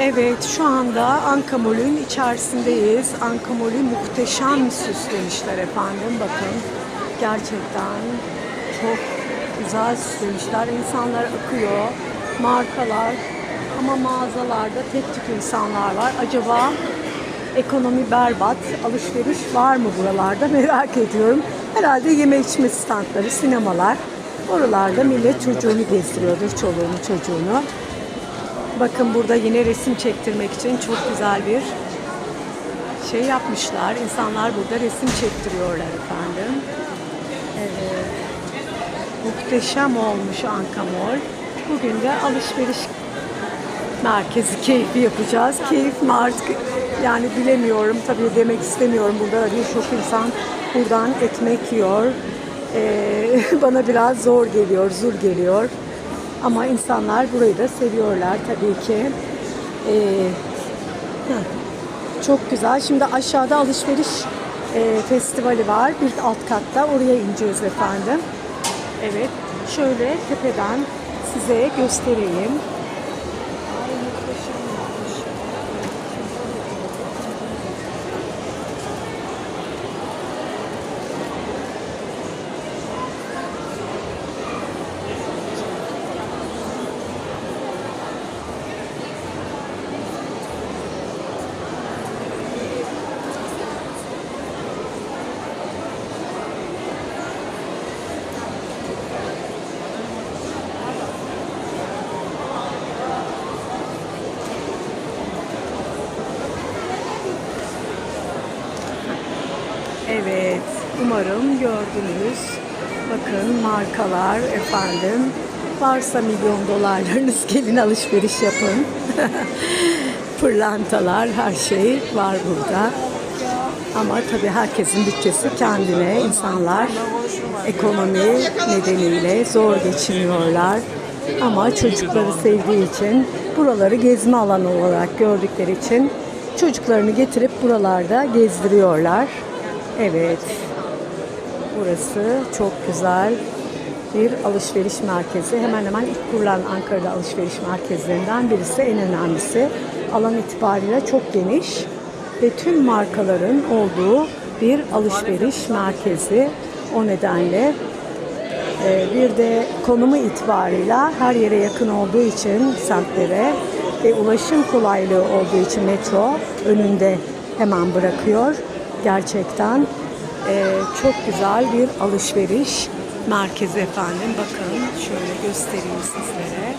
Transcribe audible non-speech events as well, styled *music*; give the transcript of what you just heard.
Evet, şu anda Ankamol'ün içerisindeyiz. Ankamol'ü muhteşem süslemişler efendim. Bakın, gerçekten çok güzel süslemişler. İnsanlar akıyor, markalar ama mağazalarda tek tük insanlar var. Acaba ekonomi berbat, alışveriş var mı buralarda *laughs* merak ediyorum. Herhalde yeme içme standları, sinemalar. Oralarda millet çocuğunu gezdiriyordur, çoluğunu çocuğunu. Bakın burada yine resim çektirmek için çok güzel bir şey yapmışlar. İnsanlar burada resim çektiriyorlar efendim. Evet. Muhteşem olmuş Anka Mall. Bugün de alışveriş merkezi keyfi yapacağız. Keyif mi artık yani bilemiyorum. Tabii demek istemiyorum. Burada birçok insan buradan ekmek yiyor. Ee, *laughs* bana biraz zor geliyor, zul geliyor. Ama insanlar burayı da seviyorlar tabii ki. Ee, çok güzel. Şimdi aşağıda alışveriş e, festivali var. Bir alt katta. Oraya ineceğiz efendim. Evet. Şöyle tepeden size göstereyim. Evet, umarım gördünüz. Bakın markalar efendim. Varsa milyon dolarlarınız *laughs* gelin alışveriş yapın. *laughs* Pırlantalar, her şey var burada. Ama tabii herkesin bütçesi kendine. İnsanlar ekonomi nedeniyle zor geçiniyorlar. Ama çocukları sevdiği için buraları gezme alanı olarak gördükleri için çocuklarını getirip buralarda gezdiriyorlar. Evet. Burası çok güzel bir alışveriş merkezi. Hemen hemen ilk kurulan Ankara'da alışveriş merkezlerinden birisi, en önemlisi. Alan itibariyle çok geniş ve tüm markaların olduğu bir alışveriş merkezi. O nedenle e, bir de konumu itibarıyla her yere yakın olduğu için semtlere ve ulaşım kolaylığı olduğu için metro önünde hemen bırakıyor. Gerçekten e, çok güzel bir alışveriş merkezi efendim. Bakın şöyle göstereyim sizlere.